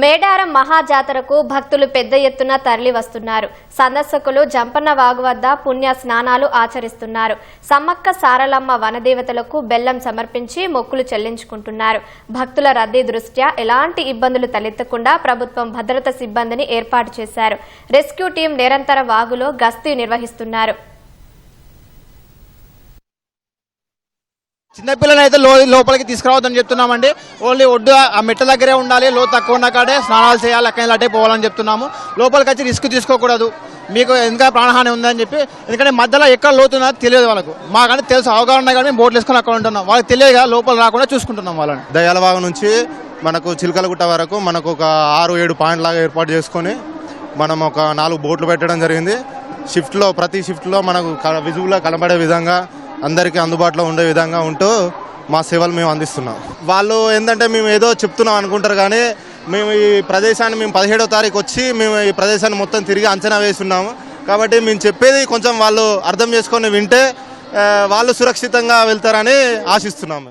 మేడారం మహాజాతరకు భక్తులు పెద్ద ఎత్తున తరలి వస్తున్నారు సందర్శకులు జంపన్న వాగు వద్ద పుణ్య స్నానాలు ఆచరిస్తున్నారు. సమ్మక్క సారలమ్మ వనదేవతలకు బెల్లం సమర్పించి మొక్కులు చెల్లించుకుంటున్నారు. భక్తుల రద్దీ దృష్ట్యా ఎలాంటి ఇబ్బందులు తలెత్తకుండా ప్రభుత్వం భద్రత సిబ్బందిని ఏర్పాటు చేశారు. రెస్క్యూ టీం నిరంతర వాగులో గస్తీ నిర్వహిస్తున్నారు. చిన్నపిల్లని అయితే లో లోపలికి తీసుకురావద్దని చెప్తున్నామండి. ఓన్లీ ఒడ్డు ఆ మెట్ల దగ్గరే ఉండాలి లో తక్కువ ఉన్న కాడే స్నానాలు చేయాలి అక్కడ అటే పోవాలని చెప్తున్నాము. లోపలికి వచ్చి రిస్క్ తీసుకోకూడదు. మీకు ఎందుకంటే ప్రాణహాని ఉందని చెప్పి ఎందుకంటే మధ్యలో ఎక్కడ లోతున్నా తెలియదు వాళ్ళకు. మాకంటే తెలుసు అవగాహన ఉన్నాయి కానీ బోట్లు వేసుకొని అక్కడ ఉంటున్నాం. వాళ్ళకి తెలియదు లోపల రాకుండా చూసుకుంటున్నాం వాళ్ళని. దయాలబాగ్ నుంచి మనకు చిలకలగుట్ట వరకు మనకు ఒక ఆరు ఏడు పాయింట్ లాగా ఏర్పాటు చేసుకొని మనం ఒక నాలుగు బోట్లు పెట్టడం జరిగింది. షిఫ్ట్లో ప్రతి షిఫ్ట్లో మనకు క- విజువులో కనబడే విధంగా అందరికీ అందుబాటులో ఉండే విధంగా ఉంటూ మా సేవలు మేము అందిస్తున్నాం. వాళ్ళు ఏంటంటే మేము ఏదో చెప్తున్నాం అనుకుంటారు కానీ మేము ఈ ప్రదేశాన్ని మేము పదిహేడో తారీఖు వచ్చి మేము ఈ ప్రదేశాన్ని మొత్తం తిరిగి అంచనా వేస్తున్నాము కాబట్టి మేము చెప్పేది కొంచెం వాళ్ళు అర్థం చేసుకొని వింటే వాళ్ళు సురక్షితంగా వెళ్తారని ఆశిస్తున్నాము